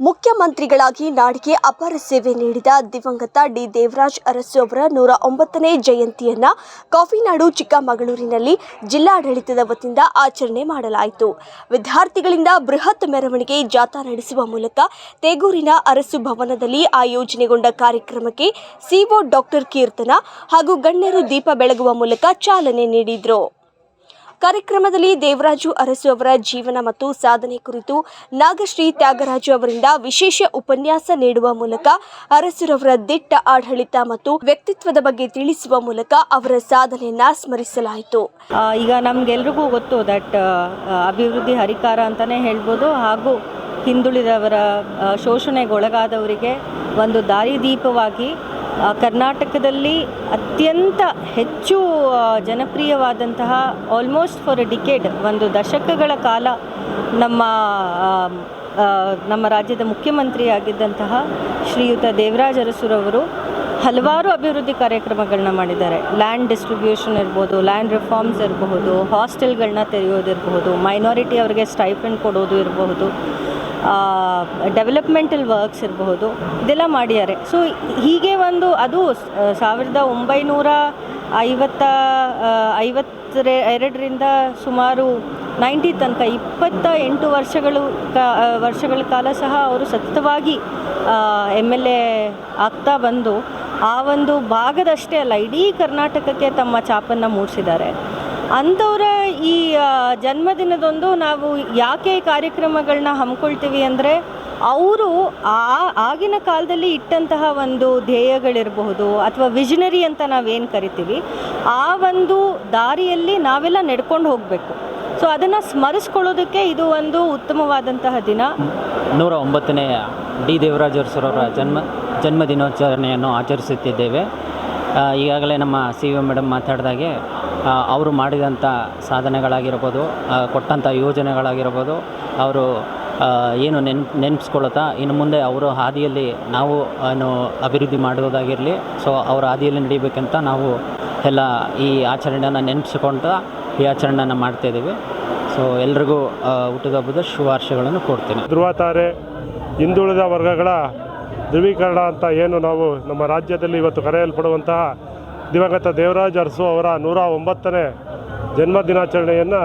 ಮುಖ್ಯಮಂತ್ರಿಗಳಾಗಿ ನಾಡಿಗೆ ಅಪಾರ ಸೇವೆ ನೀಡಿದ ದಿವಂಗತ ಡಿ ದೇವರಾಜ್ ಅರಸು ಅವರ ನೂರ ಒಂಬತ್ತನೇ ಜಯಂತಿಯನ್ನ ಕಾಫಿನಾಡು ಚಿಕ್ಕಮಗಳೂರಿನಲ್ಲಿ ಜಿಲ್ಲಾಡಳಿತದ ವತಿಯಿಂದ ಆಚರಣೆ ಮಾಡಲಾಯಿತು. ವಿದ್ಯಾರ್ಥಿಗಳಿಂದ ಬೃಹತ್ ಮೆರವಣಿಗೆ ಜಾಥಾ ನಡೆಸುವ ಮೂಲಕ ತೇಗೂರಿನ ಅರಸು ಭವನದಲ್ಲಿ ಆಯೋಜನೆಗೊಂಡ ಕಾರ್ಯಕ್ರಮಕ್ಕೆ ಸಿಒ ಡಾಕ್ಟರ್ ಕೀರ್ತನ ಹಾಗೂ ಗಣ್ಯರು ದೀಪ ಬೆಳಗುವ ಮೂಲಕ ಚಾಲನೆ ನೀಡಿದರು. ಕಾರ್ಯಕ್ರಮದಲ್ಲಿ ದೇವರಾಜು ಅರಸು ಅವರ ಜೀವನ ಮತ್ತು ಸಾಧನೆ ಕುರಿತು ನಾಗಶ್ರೀ ತ್ಯಾಗರಾಜು ಅವರಿಂದ ವಿಶೇಷ ಉಪನ್ಯಾಸ ನೀಡುವ ಮೂಲಕ ಅರಸುರವರ ದಿಟ್ಟ ಆಡಳಿತ ಮತ್ತು ವ್ಯಕ್ತಿತ್ವದ ಬಗ್ಗೆ ತಿಳಿಸುವ ಮೂಲಕ ಅವರ ಸಾಧನೆಯನ್ನ ಸ್ಮರಿಸಲಾಯಿತು. ಈಗ ನಮ್ಗೆಲ್ರಿಗೂ ಗೊತ್ತು ದಟ್ ಅಭಿವೃದ್ಧಿ ಹರಿಕಾರ ಅಂತಾನೆ ಹೇಳ್ಬೋದು. ಹಾಗೂ ಹಿಂದುಳಿದವರ ಶೋಷಣೆಗೊಳಗಾದವರಿಗೆ ಒಂದು ದಾರಿದೀಪವಾಗಿ ಕರ್ನಾಟಕದಲ್ಲಿ ಅತ್ಯಂತ ಹೆಚ್ಚು ಜನಪ್ರಿಯವಾದಂತಹ ಆಲ್ಮೋಸ್ಟ್ ಫಾರ್ ಎ ಡಿಕೇಡ್ ಒಂದು ದಶಕಗಳ ಕಾಲ ನಮ್ಮ ನಮ್ಮ ರಾಜ್ಯದ ಮುಖ್ಯಮಂತ್ರಿಯಾಗಿದ್ದಂತಹ ಶ್ರೀಯುತ ದೇವರಾಜ ಅರಸುರವರು ಹಲವಾರು ಅಭಿವೃದ್ಧಿ ಕಾರ್ಯಕ್ರಮಗಳನ್ನ ಮಾಡಿದ್ದಾರೆ. ಲ್ಯಾಂಡ್ ಡಿಸ್ಟ್ರಿಬ್ಯೂಷನ್ ಇರ್ಬೋದು ಲ್ಯಾಂಡ್ ರಿಫಾರ್ಮ್ಸ್ ಇರಬಹುದು ಹಾಸ್ಟೆಲ್ಗಳನ್ನ ತೆರೆಯೋದಿರಬಹುದು ಮೈನಾರಿಟಿ ಅವರಿಗೆ ಸ್ಟೈಫೆಂಡ್ ಕೊಡೋದು ಇರಬಹುದು. ಡೆವಲಪ್ಮೆಂಟಲ್ ವರ್ಕ್ಸ್ ಇರಬಹುದು, ಇದೆಲ್ಲ ಮಾಡಿದ್ದಾರೆ. ಸೊ ಹೀಗೆ ಒಂದು, ಅದು ಸಾವಿರದ ಒಂಬೈನೂರ ಐವತ್ತ ಐವತ್ತರ ಎರಡರಿಂದ ಸುಮಾರು ನೈಂಟಿ ತನಕ, ಇಪ್ಪತ್ತ ಎಂಟು ವರ್ಷಗಳು ಕಾ ವರ್ಷಗಳ ಕಾಲ ಸಹ ಅವರು ಸತತವಾಗಿ ಎಂ ಎಲ್ ಎ ಆಗ್ತಾ ಬಂದು, ಆ ಒಂದು ಭಾಗದಷ್ಟೇ ಅಲ್ಲ, ಇಡೀ ಕರ್ನಾಟಕಕ್ಕೆ ತಮ್ಮ ಚಾಪನ್ನು ಮೂಡಿಸಿದ್ದಾರೆ. ಅಂಥವರ ಈ ಜನ್ಮದಿನದೊಂದು ನಾವು ಯಾಕೆ ಕಾರ್ಯಕ್ರಮಗಳನ್ನ ಹಮ್ಮಿಕೊಳ್ತೀವಿ ಅಂದರೆ ಅವರು ಆ, ಆಗಿನ ಕಾಲದಲ್ಲಿ ಇಟ್ಟಂತಹ ಒಂದು ಧ್ಯೇಯಗಳಿರಬಹುದು ಅಥವಾ ವಿಷನರಿ ಅಂತ ನಾವೇನು ಕರಿತೀವಿ, ಆ ಒಂದು ದಾರಿಯಲ್ಲಿ ನಾವೆಲ್ಲ ನಡ್ಕೊಂಡು ಹೋಗಬೇಕು. ಸೊ ಅದನ್ನು ಸ್ಮರಿಸ್ಕೊಳ್ಳೋದಕ್ಕೆ ಇದು ಒಂದು ಉತ್ತಮವಾದಂತಹ ದಿನ. ನೂರ ಒಂಬತ್ತನೆಯ ಡಿ ದೇವರಾಜ ಅರಸರವರ ಜನ್ಮ ಜನ್ಮ ದಿನಾಚರಣೆಯನ್ನು ಆಚರಿಸುತ್ತಿದ್ದೇವೆ ಈಗಾಗಲೇ ನಮ್ಮ ಸಿ ವಿ ಮೇಡಮ್ ಮಾತಾಡಿದಾಗೆ ಅವರು ಮಾಡಿದಂಥ ಸಾಧನೆಗಳಾಗಿರ್ಬೋದು ಕೊಟ್ಟಂಥ ಯೋಜನೆಗಳಾಗಿರ್ಬೋದು, ಅವರು ಏನು ನೆನ್ಪು ನೆನೆಸ್ಕೊಳ್ತಾ ಇನ್ನು ಮುಂದೆ ಅವರು ಹಾದಿಯಲ್ಲಿ ನಾವು, ಏನು, ಅಭಿವೃದ್ಧಿ ಮಾಡೋದಾಗಿರಲಿ ಸೊ ಅವರ ಹಾದಿಯಲ್ಲಿ ನಡಿಬೇಕಂತ ನಾವು ಎಲ್ಲ ಈ ಆಚರಣೆಯನ್ನು ನೆನೆಸ್ಕೊಳ್ತಾ ಈ ಆಚರಣೆಯನ್ನು ಮಾಡ್ತಾಯಿದ್ದೀವಿ ಸೊ ಎಲ್ರಿಗೂ ಹುಟ್ಟಿದ ಹಬ್ಬದ ಶುಭಾಶಯಗಳನ್ನು ಕೊಡ್ತೀನಿ ಧ್ರುವತಾರೆ, ಹಿಂದುಳಿದ ವರ್ಗಗಳ ಧ್ರುವೀಕರಣ ಅಂತ ಏನು ನಾವು ನಮ್ಮ ರಾಜ್ಯದಲ್ಲಿ ಇವತ್ತು ಕರೆಯಲ್ಪಡುವಂತಹ ದಿವಂಗತ ದೇವರಾಜ್ ಅರಸು ಅವರ ನೂರ ಒಂಬತ್ತನೇ ಜನ್ಮ ದಿನಾಚರಣೆಯನ್ನು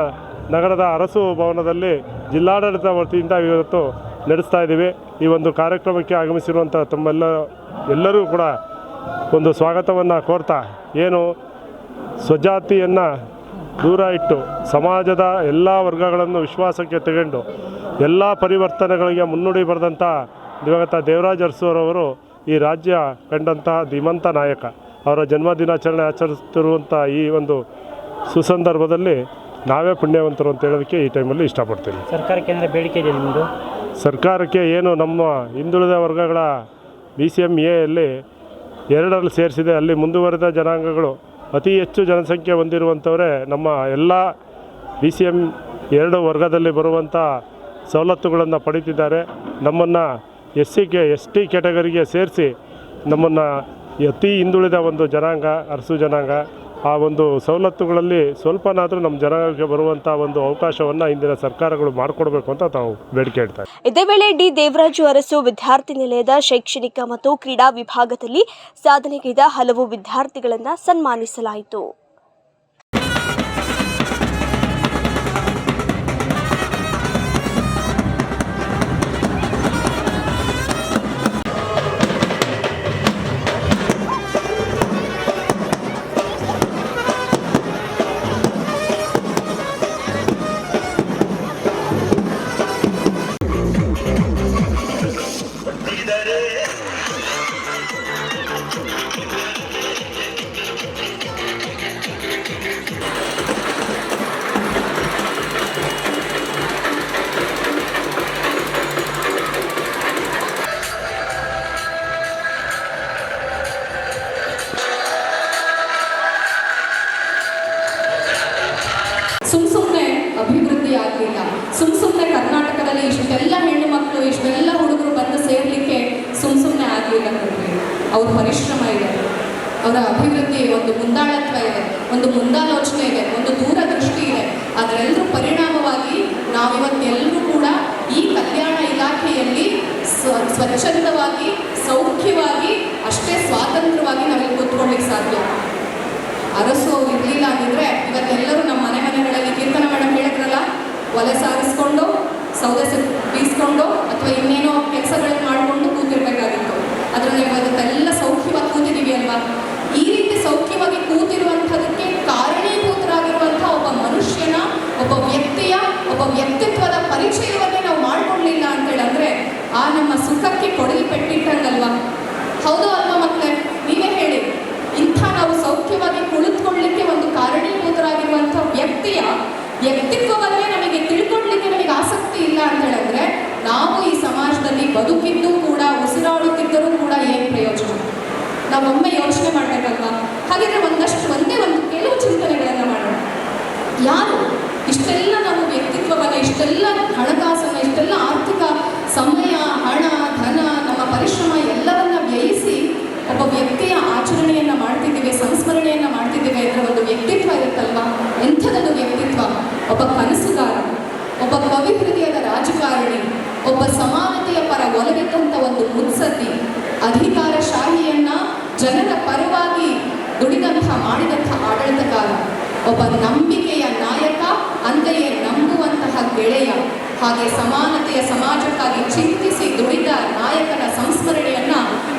ನಗರದ ಅರಸು ಭವನದಲ್ಲಿ ಜಿಲ್ಲಾಡಳಿತ ವತಿಯಿಂದ ಇವತ್ತು ನಡೆಸ್ತಾ ಇದ್ದೀವಿ. ಈ ಒಂದು ಕಾರ್ಯಕ್ರಮಕ್ಕೆ ಆಗಮಿಸಿರುವಂಥ ತಮ್ಮೆಲ್ಲ, ಎಲ್ಲರೂ ಕೂಡ ಒಂದು ಸ್ವಾಗತವನ್ನು ಕೋರ್ತಾ, ಏನು ಸ್ವಜಾತಿಯನ್ನು ದೂರ ಇಟ್ಟು ಸಮಾಜದ ಎಲ್ಲ ವರ್ಗಗಳನ್ನು ವಿಶ್ವಾಸಕ್ಕೆ ತಗೊಂಡು ಎಲ್ಲ ಪರಿವರ್ತನೆಗಳಿಗೆ ಮುನ್ನುಡಿ ಬರೆದಂಥ ದಿವಂಗತ ದೇವರಾಜ ಅರಸುರವರು ಈ ರಾಜ್ಯ ಕಂಡಂತಹ ಧೀಮಂತ ನಾಯಕ. ಅವರ ಜನ್ಮ ದಿನಾಚರಣೆ ಆಚರಿಸುತ್ತಿರುವಂಥ ಈ ಒಂದು ಸುಸಂದರ್ಭದಲ್ಲಿ ನಾವೇ ಪುಣ್ಯವಂತರು ಅಂತ ಹೇಳೋದಕ್ಕೆ ಈ ಟೈಮಲ್ಲಿ ಇಷ್ಟಪಡ್ತೀನಿ. ಸರ್ಕಾರಕ್ಕೆ ಏನಾದರೂ ಬೇಡಿಕೆ ಇದೆ ನಿಮ್ಮದು ಸರ್ಕಾರಕ್ಕೆ ಏನು ನಮ್ಮ ಹಿಂದುಳಿದ ವರ್ಗಗಳ ಬಿ ಸಿ ಎಂ ಎಯಲ್ಲಿ ಎರಡರಲ್ಲಿ ಸೇರಿಸಿದೆ. ಅಲ್ಲಿ ಮುಂದುವರೆದ ಜನಾಂಗಗಳು ಅತಿ ಹೆಚ್ಚು ಜನಸಂಖ್ಯೆ ಹೊಂದಿರುವಂಥವರೇ ನಮ್ಮ ಎಲ್ಲ ಬಿ ಸಿ ಎಂ ಎರಡು ವರ್ಗದಲ್ಲಿ ಬರುವಂಥ ಸವಲತ್ತುಗಳನ್ನು ಪಡೀತಿದ್ದಾರೆ. ನಮ್ಮನ್ನು ಎಸ್ ಸಿ ಕೆ ಎಸ್ ಟಿ ಕ್ಯಾಟಗರಿಗೆ ಸೇರಿಸಿ ನಮ್ಮನ್ನು ಅತಿ ಹಿಂದುಳಿದ ಒಂದು ಜನಾಂಗ, ಅರಸು ಜನಾಂಗ, ಆ ಒಂದು ಸವಲತ್ತುಗಳಲ್ಲಿ ಸ್ವಲ್ಪನಾದರೂ ನಮ್ಮ ಜನಾಂಗಕ್ಕೆ ಬರುವಂಥ ಒಂದು ಅವಕಾಶವನ್ನು ಇಂದಿನ ಸರ್ಕಾರಗಳು ಮಾಡಿಕೊಡ್ಬೇಕು ಅಂತ ತಾವು ಬೇಡಿಕೆ ಇಡ್ತಾರೆ ಇದೇ ವೇಳೆ ಡಿ. ದೇವರಾಜು ಅರಸು ವಿದ್ಯಾರ್ಥಿ ನಿಲಯದ ಶೈಕ್ಷಣಿಕ ಮತ್ತು ಕ್ರೀಡಾ ವಿಭಾಗದಲ್ಲಿ ಸಾಧನೆಗೈದ ಹಲವು ವಿದ್ಯಾರ್ಥಿಗಳನ್ನು ಸನ್ಮಾನಿಸಲಾಯಿತು. ಅವ್ರ ಪರಿಶ್ರಮ ಇದೆ. ಅವರ ಅಭಿವೃದ್ಧಿ ಒಂದು ಮುಂದಾಳತ್ವ ಇದೆ, ಒಂದು ಮುಂದಾಲೋಚನೆ ಇದೆ, ಒಂದು ದೂರದೃಷ್ಟಿ ಇದೆ. ಅದರೆಲ್ಲರೂ ಪರಿಣಾಮವಾಗಿ ನಾವಿವತ್ತೆಲ್ಲರೂ ಕೂಡ ಈ ಕಲ್ಯಾಣ ಇಲಾಖೆಯಲ್ಲಿ ಸ್ವ, ಸ್ವಚ್ಛಂದವಾಗಿ, ಸೌಖ್ಯವಾಗಿ, ಅಷ್ಟೇ ಸ್ವಾತಂತ್ರ್ಯವಾಗಿ ನಾವಿಲ್ಲಿ ಕೂತ್ಕೊಳ್ಳಿಕ್ಕೆ ಸಾಧ್ಯ. ಅರಸು ಅವ್ರು ಇರಲಿಲ್ಲ ಅಂದಿದ್ರೆ ಇವತ್ತೆಲ್ಲರೂ ನಮ್ಮ ಮನೆ ಮನೆಗಳಲ್ಲಿ ಕೀರ್ತನ ಮೇಡಮ್ ಹೇಳಿದ್ರಲ್ಲ, ಒಲೆ ಸಾರಿಸ್ಕೊಂಡು, ಸೌದೆ ಬೀಸ್ಕೊಂಡು, ಅಥವಾ ಇನ್ನೇನೋ ಕೆಲಸಗಳನ್ನ ಮಾಡಿಕೊಂಡು ಕೂತಿರ್ಬೇಕಾಗಿತ್ತು ಅದರಲ್ಲಿ ಇವತ್ತೆಲ್ಲ ಸೌಖ್ಯವಾಗಿ ಕೂತಿದ್ದೀವಿ ಅಲ್ವಾ ಈ ರೀತಿ ಸೌಖ್ಯವಾಗಿ ಕೂತಿರುವಂಥದಕ್ಕೆ ಕಾರಣೀಭೂತರಾಗಿರುವಂಥ ಒಬ್ಬ ಮನುಷ್ಯನ ಒಬ್ಬ ವ್ಯಕ್ತಿಯ ಒಬ್ಬ ವ್ಯಕ್ತಿತ್ವದ ಪರಿಚಯವನ್ನೇ ನಾವು ಮಾಡ್ಕೊಳ್ಳಿಲ್ಲ ಅಂತೇಳಿ ಅಂದ್ರೆ ಆ ನಮ್ಮ ಸುಖಕ್ಕೆ ಕೊಡಲಿ ಪೆಟ್ಟಿಟ್ಟಂಗಲ್ವಾ ಹೌದು ಅಲ್ವಾ ಮಕ್ಕಳೇ ನೀವೇ ಹೇಳಿ ಇಂಥ ನಾವು ಸೌಖ್ಯವಾಗಿ ಕುಳಿತುಕೊಳ್ಳಲಿಕ್ಕೆ ಒಂದು ಕಾರಣೀಭೂತರಾಗಿರುವಂಥ ವ್ಯಕ್ತಿಯ ವ್ಯಕ್ತಿತ್ವವನ್ನೇ ನಮಗೆ ತಿಳ್ಕೊಳ್ಳಿಕ್ಕೆ ನಮಗೆ ಆಸಕ್ತಿ ಇಲ್ಲ ಅಂತ ಹೇಳಿದ್ರೆ ನಾವು ಈ ಸಮಾಜದಲ್ಲಿ ಬದುಕಿದ್ದು ಕೂಡ ಉಸಿರಾಡುತ್ತಿದ್ದರೂ ಕೂಡ ಏನು ಪ್ರಯೋಜನ ನಾವೊಮ್ಮೆ ಯೋಚನೆ ಮಾಡಬೇಕಲ್ವಾ? ಹಾಗಿದ್ರೆ ಒಂದಷ್ಟು ಒಂದೇ ಒಂದು ಕೆಲವು ಚಿಂತನೆಗಳನ್ನು ಮಾಡೋಣ. ಯಾರು? ಇಷ್ಟೆಲ್ಲ ನಾವು ವ್ಯಕ್ತಿತ್ವವನ್ನು, ಇಷ್ಟೆಲ್ಲ ಹಣಕಾಸನ್ನು, ಇಷ್ಟೆಲ್ಲ ಆರ್ಥಿಕ ಸಮಯ, ಹಣ, ಧನ, ನಮ್ಮ ಪರಿಶ್ರಮ ಎಲ್ಲವನ್ನ ವ್ಯಯಿಸಿ ಒಬ್ಬ ವ್ಯಕ್ತಿಯ ಆಚರಣೆಯನ್ನ ಮಾಡ್ತಿದ್ದೀವಿ, ಸಂಸ್ಮರಣೆಯನ್ನ ಮಾಡ್ತಿದ್ದೀವಿ ಅಂದರೆ ಒಂದು ವ್ಯಕ್ತಿತ್ವ ಇರುತ್ತಲ್ವಾ? ಎಂಥದೊಂದು ವ್ಯಕ್ತಿತ್ವ? ಒಬ್ಬ ಕನಸುಗಾರ, ಒಬ್ಬ ಕವಿ ಹೃದಯದ ರಾಜಕಾರಣಿ, ಒಬ್ಬ ಸಮಾನತೆಯ ಪರ ಒಲಗಿದ್ದಂಥ ಒಂದು ಮುತ್ಸದ್ದಿ ಅಧಿಕಾರಶಾಹಿಯನ್ನ ಜನರ ಪರವಾಗಿ ದುಡಿದಂಥ ಮಾಡಿದಂಥ ಆಡಳಿತಗಾರ ಒಬ್ಬ ನಂಬಿಕೆಯ ನಾಯಕ, ಅಂತೆಯೇ ನಂಬುವಂತಹ ಗೆಳೆಯ, ಹಾಗೆ ಸಮಾನತೆಯ ಸಮಾಜಕ್ಕಾಗಿ ಚಿಂತಿಸಿ ದುಡಿದ ನಾಯಕನ ಸಂಸ್ಮರಣೆಯನ್ನ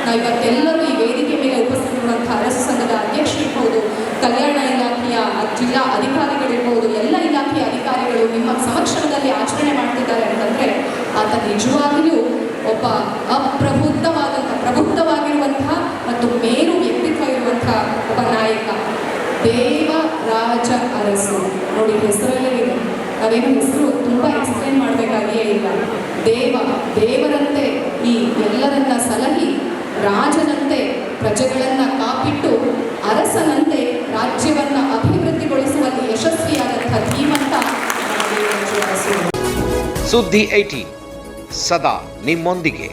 ನಾವು ಇವತ್ತೆಲ್ಲರೂ ಈ ವೇದಿಕೆ ಮೇಲೆ ಉಪಸ್ಥಿತಿರುವಂತಹ ಅರಸು ಸಂಘದ ಅಧ್ಯಕ್ಷರಿರ್ಬೋದು ಕಲ್ಯಾಣ ಇಲಾಖೆಯ ಜಿಲ್ಲಾ ಅಧಿಕಾರಿಗಳಿರ್ಬೋದು ಎಲ್ಲ ಇಲಾಖೆಯ ಅಧಿಕಾರಿಗಳು ನಿಮ್ಮ ಸಮಕ್ಷಮದಲ್ಲಿ ಆಚರಣೆ ಮಾಡ್ತಿದ್ದಾರೆ ಅಂತಂದ್ರೆ ಆತ ನಿಜವಾಗಿಯೂ ಒಬ್ಬ ಅಪ್ರಬುದ್ಧವಾದಂಥ ಪ್ರಬುದ್ಧವಾಗಿರುವಂತಹ ಮತ್ತು ಮೇರು ವ್ಯಕ್ತಿತ್ವ ಇರುವಂತಹ ಒಬ್ಬ ನಾಯಕ ದೇವರಾಜ ಅರಸು. ನೋಡಿ, ಹೆಸರಲ್ಲೇ ಇದೆ. ನಾವೇನು ಹೆಸರು ತುಂಬ ಎಕ್ಸ್ಪ್ಲೈನ್ ಮಾಡಬೇಕಾಗಿಯೇ ಇಲ್ಲ ದೇವ, ದೇವರಂತೆ ಈ ಎಲ್ಲರನ್ನ ಸಲಹಿ, ರಾಜನಂತೆ ಪ್ರಜೆಗಳನ್ನ ಕಾಪಿಟ್ಟು, ಅರಸನಂತೆ ರಾಜ್ಯವನ್ನ ಅಭಿವೃದ್ಧಿಗೊಳಿಸುವಲ್ಲಿ ಯಶಸ್ವಿಯಾದಂಥ ಧೀಮಂತ ಸುದ್ದಿ ಐಟಿ ಸದಾ ನಿಮ್ಮೊಂದಿಗೆ.